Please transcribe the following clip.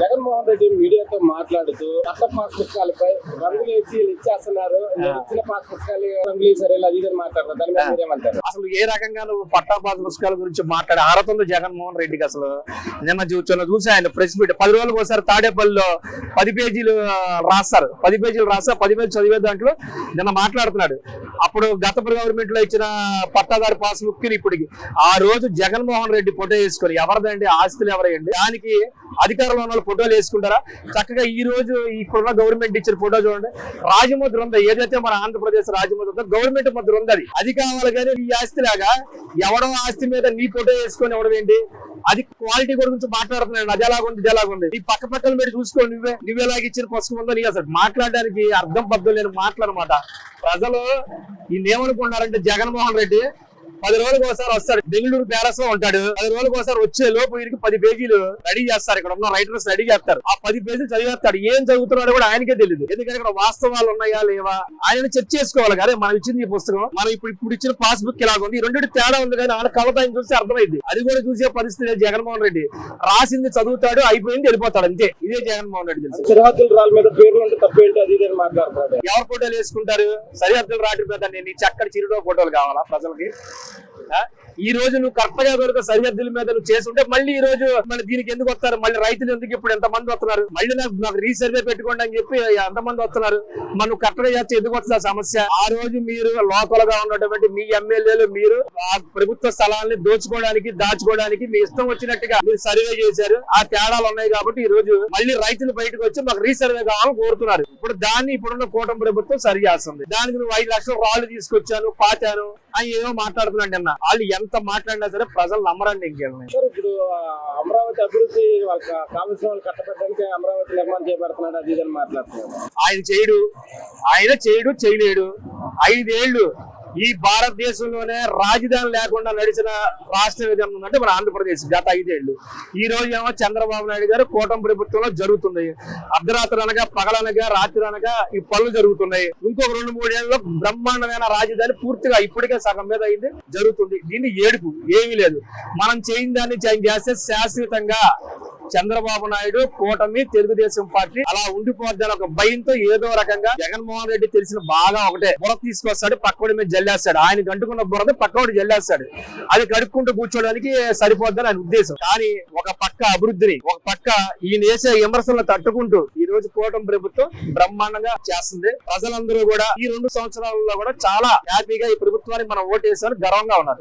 జగన్మోహన్ రెడ్డి మీడియాతో మాట్లాడుతూ కొత్త పాస్ పుస్తకాలపై రంగులు వేసి ఇచ్చేస్తున్నారు ఇచ్చిన పాస్ పుస్తకాలు రంగులు వేసారు ఇలా అది ఇది మాట్లాడతారు. దాని మీద మీరేమంటారు? అసలు ఏ రకంగా నువ్వు పట్టాపాత పుస్తకాల గురించి మాట్లాడే అర్హత ఉంది జగన్మోహన్ రెడ్డికి అసలు నిన్న చూస్తున్నా చూసి ఆయన ప్రెస్ మీట్. పది రోజులకు ఒకసారి తాడేపల్లిలో పది పేజీలు రాస్తారు. పది పేజీలు రాస్తారు పది పేజీలు చదివే దాంట్లో నిన్న మాట్లాడుతున్నాడు. అప్పుడు గత గవర్నమెంట్లో ఇచ్చిన పట్టాదారు పాస్ బుక్ ఇప్పటికి. ఆ రోజు జగన్మోహన్ రెడ్డి ఫోటో వేసుకొని ఎవరిదండి? ఆస్తులు ఎవరండి దానికి అధికారంలో ఉన్న వాళ్ళు ఫోటోలు వేసుకుంటారా? చక్కగా ఈ రోజు ఇప్పుడున్న గవర్నమెంట్ ఇచ్చిన ఫోటో చూడండి. రాజముద్ర ఉంది. ఏదైతే మన ఆంధ్రప్రదేశ్ రాజముద్ర ఉందో గవర్నమెంట్ ముద్ర ఉంది అది. అది కావాలి కానీ ఈ ఆస్తిలాగా ఎవడో ఆస్తి మీద నీ ఫోటో వేసుకొని ఎవడం ఏంటి? అది క్వాలిటీ గురించి మాట్లాడుతున్నాను అది ఎలాగుంది? ఇది ఎలాగుంది? నీ పక్క పక్కన మీరు చూసుకోండి నువ్వే. నువ్వెలాగ ఇచ్చిన పుస్తకం ఉందో నీకు అసలు మాట్లాడడానికి అర్థం పద్ధతులు లేని మాట్లాడమాట ప్రజలు వీళ్ళు ఏమనుకుంటున్నారంటే జగన్మోహన్ రెడ్డి పది రోజులకు ఒకసారి వస్తాడు. బెంగళూరు ప్యాలెస్లో ఉంటాడు. పది రోజులకు ఒకసారి వచ్చే లోపు వీరికి పది పేజీలు రెడీ చేస్తారు. ఇక్కడ ఉన్న రైటర్స్ రెడీ చేస్తారు. ఆ పది పేజీలు చదివేస్తాడు. ఏం చదువుతున్నాడో కూడా ఆయనకే తెలియదు ఎందుకంటే ఇక్కడ వాస్తవాలు ఉన్నాయా లేవా? ఆయన చెక్ చేసుకోవాలి. కదా మనం ఇచ్చింది ఈ పుస్తకం. మనం ఇప్పుడు ఇప్పుడు ఇచ్చిన పాస్ బుక్ ఇలాగ ఉంది. ఈ రెండింటి తేడా ఉంది కానీ ఆయన కలతాయిని చూస్తే అర్థమైంది. అది కూడా చూసే పరిస్థితి జగన్మోహన్ రెడ్డి. రాసింది చదువుతాడు అయిపోయింది వెళ్ళిపోతాడు. అంతే. ఇదే జగన్మోహన్ రెడ్డి తెలుసు. సరిహద్దుల రాళ్ళ మీద పేర్లు ఉంటే తప్పేంటి? అది ఇది అని మాట్లాడుతున్నాడు. ఎవరు ఫోటోలు వేసుకుంటారు? సరిహద్దులు రాటి మీద నేను చక్కటి చిరునవ్వు ఫోటోలు కావాలా ప్రజలకి? ఈ రోజు నువ్వు కరెక్ట్ సరిహద్దుల మీద నువ్వు చేస్తుంటే మళ్ళీ ఈ రోజు మళ్ళీ దీనికి ఎందుకు వస్తారు? మళ్ళీ రైతులు ఎందుకు ఇప్పుడు ఎంత మంది వస్తున్నారు? మళ్ళీ నాకు నాకు రీసర్వే పెట్టుకోండి అని చెప్పి ఎంతమంది వస్తున్నారు? మన నువ్వు చేస్తే ఎందుకు వస్తుంది సమస్య? ఆ రోజు మీరు లోకల్గా ఉన్నటువంటి మీ ఎమ్మెల్యేలు మీరు ఆ ప్రభుత్వ స్థలాన్ని దోచుకోవడానికి దాచుకోవడానికి మీ ఇష్టం వచ్చినట్టుగా మీరు సర్వే చేశారు. ఆ తేడాలు ఉన్నాయి కాబట్టి ఈ రోజు మళ్ళీ రైతులు బయటకు వచ్చి మాకు రీసర్వే కావాలని కోరుతున్నారు. ఇప్పుడు దాన్ని ఇప్పుడున్న కూటమి ప్రభుత్వం సరి చేస్తుంది. దానికి నువ్వు ఐదు లక్షల రాళ్ళు తీసుకొచ్చాను పాతాను. ఏమో మాట్లాడుతున్నాడు అన్న వాళ్ళు ఎంత మాట్లాడినా సరే ప్రజలు నమ్మరండి ఇంకేమీ. సార్ ఇప్పుడు అమరావతి అభివృద్ధి వాళ్ళు కట్టబెట్టడానికి అమరావతి నిర్మాణం చేపడుతున్నాడు అది మాట్లాడుతున్నాడు. ఆయన చేయడు. ఆయన చేయడు చేయలేడు. ఐదేళ్ళు ఈ భారతదేశంలోనే రాజధాని లేకుండా నడిచిన రాష్ట్రం ఏదైనా ఉందంటే మన ఆంధ్రప్రదేశ్ గత ఐదేళ్ళు ఈ రోజు ఏమో చంద్రబాబు నాయుడు గారు కూటమి ప్రభుత్వంలో జరుగుతున్నాయి. అర్ధరాత్రి అనగా పగలనగా రాత్రి అనగా ఈ పనులు జరుగుతున్నాయి. ఇంకొక రెండు మూడేళ్ళలో బ్రహ్మాండమైన రాజధాని పూర్తిగా ఇప్పటికే సగం మీద అయింది జరుగుతుంది. దీన్ని ఏడుపు ఏమీ లేదు. మనం చేయని దాన్ని చేస్తే శాశ్వతంగా చంద్రబాబు నాయుడు కూటమి తెలుగుదేశం పార్టీ అలా ఉండిపోద్దని ఒక భయంతో ఏదో రకంగా జగన్మోహన్ రెడ్డి తెలిసిన బాగా ఒకటే. బుర్ర తీసుకొస్తాడు పక్కోడి మీద జల్లేస్తాడు. ఆయన గంటుకున్న బురద పక్కోడి జల్లేస్తాడు. అది కడుక్కుంటూ కూర్చోడానికి సరిపోద్దని ఆయన ఉద్దేశం. కానీ ఒక పక్క అభివృద్ధిని ఒక పక్క ఈయన వేసే విమర్శలను తట్టుకుంటూ ఈ రోజు కూటమి ప్రభుత్వం బ్రహ్మాండంగా చేస్తుంది. ప్రజలందరూ కూడా ఈ రెండు సంవత్సరాలలో కూడా చాలా హ్యాపీగా ఈ ప్రభుత్వానికి మనం ఓటేసారు గర్వంగా ఉన్నారు.